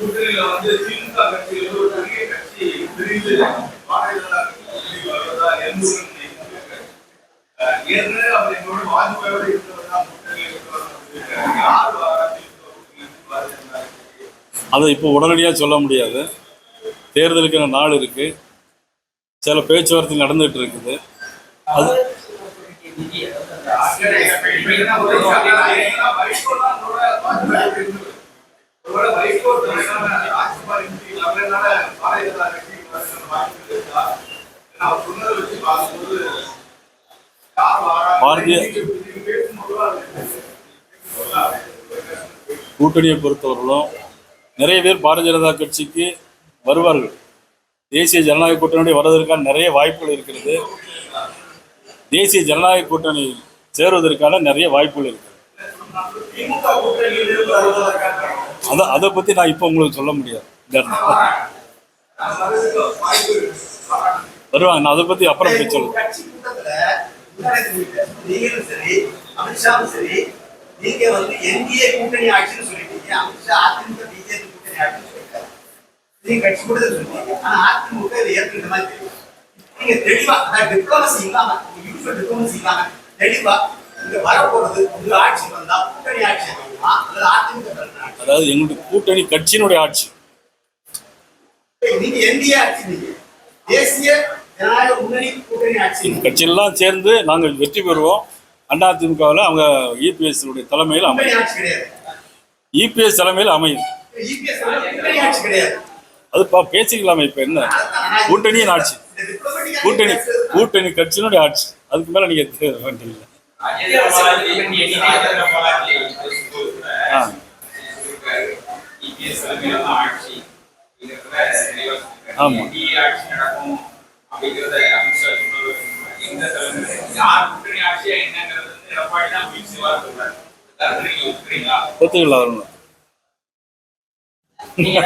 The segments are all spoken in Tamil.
கூட்டணியில வந்து திமுக கட்சியில் ஒரு பெரிய கட்சி பிரிந்து வருவதா ஏற்கனவே அவர் எங்களோட வாஜ்பாயோட கூட்டணியில் யார் அதை இப்போ உடனடியாக சொல்ல முடியாது. தேர்தலுக்கு இன்னும் நாள் இருக்கு. சில பேச்சுவார்த்தை நடந்துட்டு இருக்குது. அது பாரதிய- கூட்டணியை பொறுத்தவரையிலும் நிறைய பேர் பாரதிய ஜனதா கட்சிக்கு வருவார்கள். தேசிய ஜனநாயக கூட்டணியுடைய வருவதற்கான நிறைய வாய்ப்புகள் இருக்கிறது. தேசிய ஜனநாயக கூட்டணி சேருவதற்கான நிறைய வாய்ப்புகள் இருக்குது அதை அதை பற்றி நான் இப்போ உங்களுக்கு சொல்ல முடியாது. வருவாங்க நான் அதை பற்றி அப்புறம் போய் சொல்லுவேன் நீங்க வந்து நீங்க தெளிவா டிப்ளமசி இல்லாம தெளிவா இங்க வரப்போறது உங்க ஆட்சி வந்தா கூட்டணி ஆட்சி அமையுமா? அல்லது அதிமுக தலைமை ஆட்சி அதாவது எங்களுடைய கூட்டணி கட்சியினுடைய ஆட்சி. நீங்க என்டிஏ ஆட்சி நீங்க. தேசிய ஜனநாயக முன்னணி கூட்டணி ஆட்சி இந்த கட்சியெல்லாம் சேர்ந்து நாங்கள் வெற்றி பெறுவோம். அதிமுகவில் அவங்க இபிஎஸ் தலைமையில் அமையும். இபிஎஸ் தலைமையில் அமையும் அது பேசிக்கலாமே இப்போ என்ன? கூட்டணியின் ஆட்சி. கூட்டணி கூட்டணி கட்சியினுடைய ஆட்சி. அதுக்கு மேலே நீங்கள் ஆமா. ஒத்துக்கலாம் வரணும் நீங்க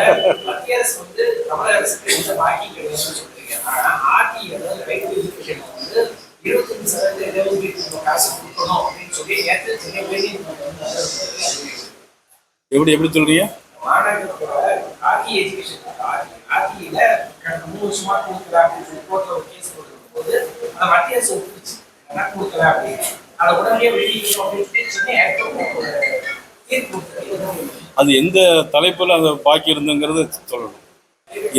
மத்திய அரசு வந்து தமிழக அரசுக்கு எந்த பாக்கி கிடையாதுன்னு சொல்றீங்க ஆனா ஆர்டி அதாவது ரைட் டு எஜுகேஷன் வந்து இருபத்தஞ்சு சதவீத இடஒதுக்கீடு நம்ம காசு கொடுக்கணும் அப்படின்னு சொல்லி நேற்று சென்னை எப்படி எப்படி சொல்றீங்க? மாநகரத்தோட ஆர்டி எஜுகேஷன் ஆர்டியில கடந்த மூணு வருஷமா கொடுக்கல அப்படின்னு சொல்லி கோர்ட்ல ஒரு கேஸ் போது அந்த மத்திய அரசு ஒப்புச்சு கொடுக்கல அப்படின்னு அதை உடனே வெளியிடணும் அப்படின்னு சொல்லி சென்னை அது எந்த தலைப்பில் அந்த பாக்கி இருந்துங்கிறது சொல்லணும்.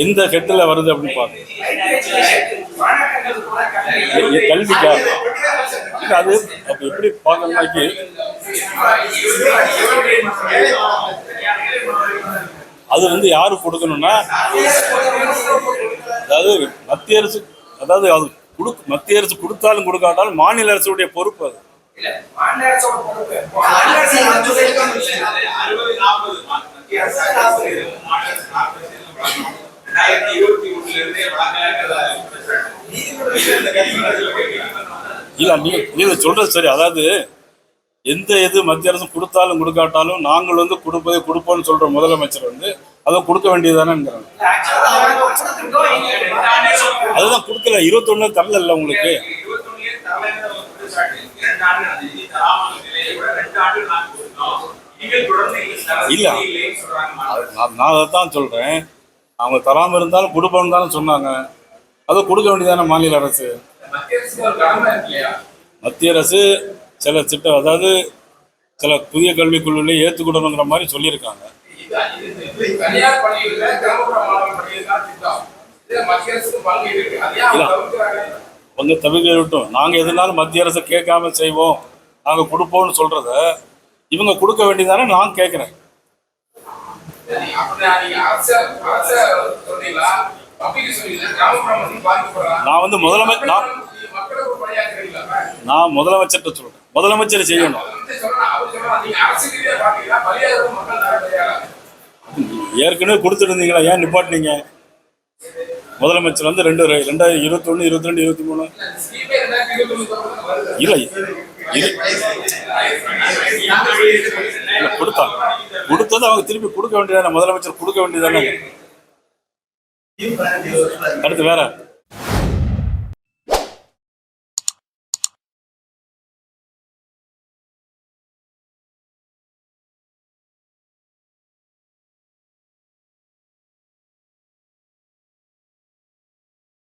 எந்த ஹெட்டில் வருது அப்படின்னு பார்க்கணும் எ- கல்விக்கா அது அப்போ எப்படி பார்க்கணும்னாக்கி அது வந்து யாரு கொடுக்கணும்னா அதாவது மத்திய அரசு அதாவது அது கொடு மத்திய அரசு கொடுத்தாலும் கொடுக்காட்டாலும் மாநில அரசுடைய பொறுப்பு அது ரெண்டாயிரத்தி இருபத்தி ஒண்ணுல இருந்தே இல்ல நீ நீங்க சொல்றது சரி. அதாவது எந்த எது மத்திய அரசு கொடுத்தாலும் கொடுக்காட்டாலும் நாங்கள் வந்து கொடுப்பதை கொடுப்போம்னு சொல்ற முதலமைச்சர் வந்து அதை கொடுக்க வேண்டியதானேங்கிறாங்க அதுதான் கொடுக்கல. இருபத்தொன்னு தரல உங்களுக்கு. அது இல்ல. நான் அதை தான் சொல்றேன். அவங்க தராம இருந்தாலும் கொடுப்போம் தானே சொன்னாங்க. அதை கொடுக்க வேண்டியதான மாநில அரசு? மத்திய அரசு சில திட்டம் அதாவது சில புதிய கல்விக் குழுவிலே ஏற்றுக்கிடணுங்கிற மாதிரி சொல்லியிருக்காங்க. கொஞ்சம் தவிர்க்க விட்டோம் நாங்கள் எதுனாலும் மத்திய அரசை கேட்காம செய்வோம். நாங்கள் கொடுப்போம்னு சொல்கிறத இவங்க கொடுக்க வேண்டியதானே நான் கேட்குறேன் சரி, அப்படின்னா நீங்க அரச அரச சொன்னீங்களா பப்ளிக் சொன்னீங்களா கிராமப்புற மக்கள் பாதிக்கப்படுறாங்க நான் வந்து முதலமை நான் நான் முதலமைச்சர்கிட்ட சொல்றேன். முதலமைச்சர் செய்யணும். ஏற்கனவே கொடுத்துருந்தீங்களா? ஏன் நிப்பாட்டினீங்க? முதலமைச்சர் வந்து ரெண்டு ரெண்டாயிரம் இருபத்தொன்று இருபத்தி ரெண்டு இருபத்தி மூணு இல்லை. இது இல்லை கொடுத்தது அவங்க திருப்பி கொடுக்க வேண்டியதானே? முதலமைச்சர் கொடுக்க வேண்டியதானே? அடுத்து வேற.